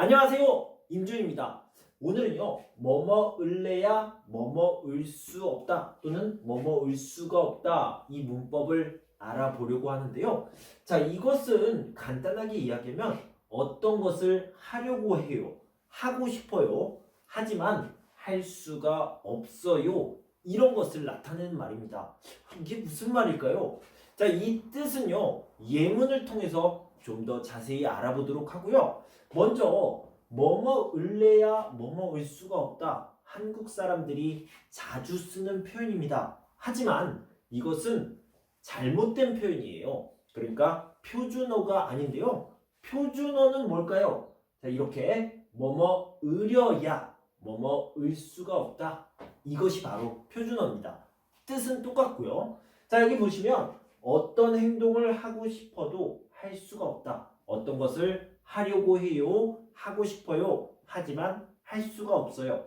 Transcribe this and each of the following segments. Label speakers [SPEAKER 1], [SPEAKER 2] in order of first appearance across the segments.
[SPEAKER 1] 안녕하세요. 임준입니다. 오늘은요, 뭐뭐을래야 뭐뭐을 수 없다 또는 뭐뭐을 수가 없다 이 문법을 알아보려고 하는데요. 자, 이것은 간단하게 이야기하면 어떤 것을 하려고 해요. 하고 싶어요. 하지만 할 수가 없어요. 이런 것을 나타내는 말입니다. 이게 무슨 말일까요? 자, 이 뜻은요, 예문을 통해서 좀 더 자세히 알아보도록 하고요. 먼저, 뭐뭐 을래야 뭐뭐 을 수가 없다. 한국 사람들이 자주 쓰는 표현입니다. 하지만 이것은 잘못된 표현이에요. 그러니까 표준어가 아닌데요. 표준어는 뭘까요? 자, 이렇게 뭐뭐 으려야 뭐뭐 을 수가 없다. 이것이 바로 표준어입니다. 뜻은 똑같고요. 자, 여기 보시면 어떤 행동을 하고 싶어도 할 수가 없다. 어떤 것을 하려고 해요. 하고 싶어요. 하지만 할 수가 없어요.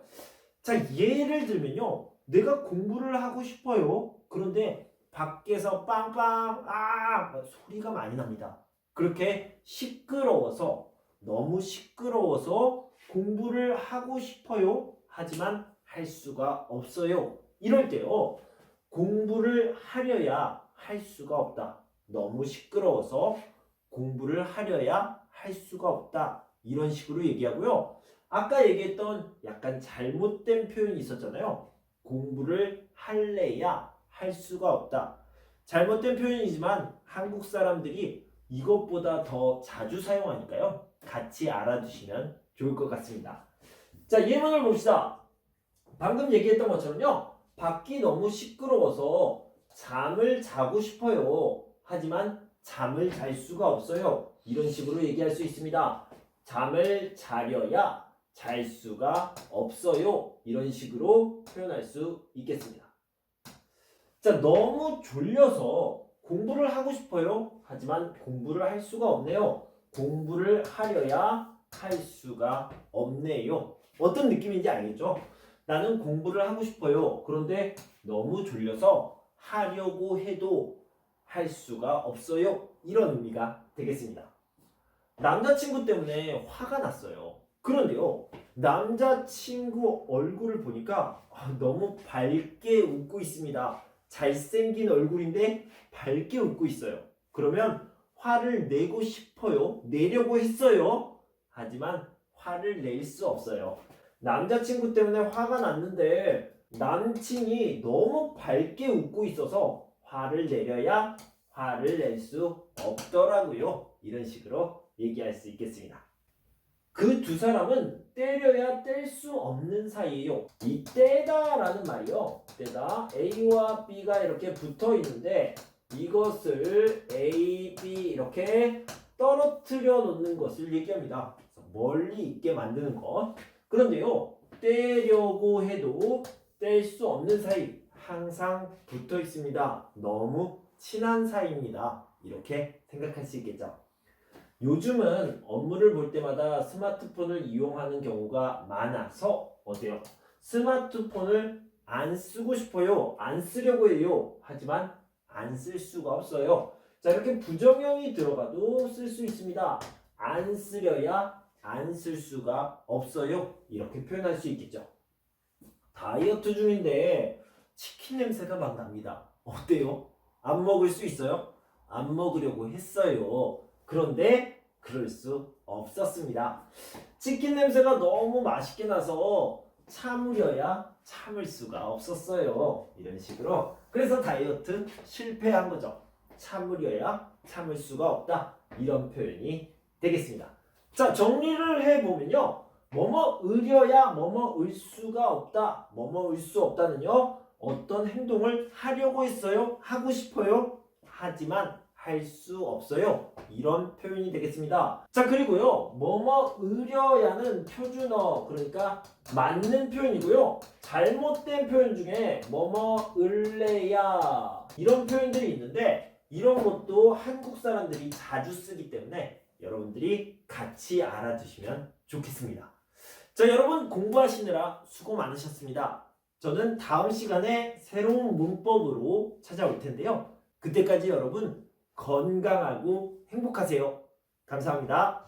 [SPEAKER 1] 자, 예를 들면요. 내가 공부를 하고 싶어요. 그런데 밖에서 빵빵, 아! 소리가 많이 납니다. 그렇게 시끄러워서, 너무 시끄러워서 공부를 하고 싶어요. 하지만 할 수가 없어요. 이럴 때요. 공부를 하려야 할 수가 없다. 너무 시끄러워서 공부를 하려야 할 수가 없다. 이런 식으로 얘기하고요. 아까 얘기했던 약간 잘못된 표현이 있었잖아요. 공부를 할래야 할 수가 없다. 잘못된 표현이지만 한국 사람들이 이것보다 더 자주 사용하니까요. 같이 알아두시면 좋을 것 같습니다. 자, 예문을 봅시다. 방금 얘기했던 것처럼요. 밖이 너무 시끄러워서 잠을 자고 싶어요. 하지만 잠을 잘 수가 없어요. 이런 식으로 얘기할 수 있습니다. 잠을 자려야 잘 수가 없어요. 이런 식으로 표현할 수 있겠습니다. 자, 너무 졸려서 공부를 하고 싶어요. 하지만 공부를 할 수가 없네요. 공부를 하려야 할 수가 없네요. 어떤 느낌인지 알겠죠? 나는 공부를 하고 싶어요. 그런데 너무 졸려서 하려고 해도 할 수가 없어요. 이런 의미가 되겠습니다. 남자친구 때문에 화가 났어요. 그런데요, 남자친구 얼굴을 보니까 아, 너무 밝게 웃고 있습니다. 잘생긴 얼굴인데 밝게 웃고 있어요. 그러면 화를 내고 싶어요. 내려고 했어요. 하지만 화를 낼 수 없어요. 남자친구 때문에 화가 났는데 남친이 너무 밝게 웃고 있어서 화를 내려야 화를 낼 수 없더라고요. 이런 식으로 얘기할 수 있겠습니다. 그 두 사람은 때려야 뗄 수 없는 사이예요. 이 떼다라는 말이요. 떼다 A와 B가 이렇게 붙어 있는데 이것을 A, B 이렇게 떨어뜨려 놓는 것을 얘기합니다. 멀리 있게 만드는 것. 그런데요, 떼려고 해도 뗄 수 없는 사이 항상 붙어 있습니다. 너무 친한 사이입니다. 이렇게 생각할 수 있겠죠. 요즘은 업무를 볼 때마다 스마트폰을 이용하는 경우가 많아서 어때요? 스마트폰을 안 쓰고 싶어요. 안 쓰려고 해요. 하지만 안 쓸 수가 없어요. 자, 이렇게 부정형이 들어가도 쓸 수 있습니다. 안 쓰려야 안 쓸 수가 없어요. 이렇게 표현할 수 있겠죠. 다이어트 중인데 치킨 냄새가 막 납니다. 어때요? 안 먹을 수 있어요? 안 먹으려고 했어요. 그런데 그럴 수 없었습니다. 치킨 냄새가 너무 맛있게 나서 참으려야 참을 수가 없었어요. 이런 식으로. 그래서 다이어트 실패한 거죠. 참으려야 참을 수가 없다. 이런 표현이 되겠습니다. 자, 정리를 해보면요. 뭐뭐 의려야 뭐뭐 을 수가 없다. 뭐뭐 을 수 없다는요. 어떤 행동을 하려고 했어요. 하고 싶어요. 하지만 할 수 없어요. 이런 표현이 되겠습니다. 자, 그리고요. 뭐뭐 의려야는 표준어, 그러니까 맞는 표현이고요. 잘못된 표현 중에 뭐뭐 을래야 이런 표현들이 있는데 이런 것도 한국 사람들이 자주 쓰기 때문에 여러분들이 같이 알아두시면 좋겠습니다. 자, 여러분 공부하시느라 수고 많으셨습니다. 저는 다음 시간에 새로운 문법으로 찾아올 텐데요. 그때까지 여러분 건강하고 행복하세요. 감사합니다.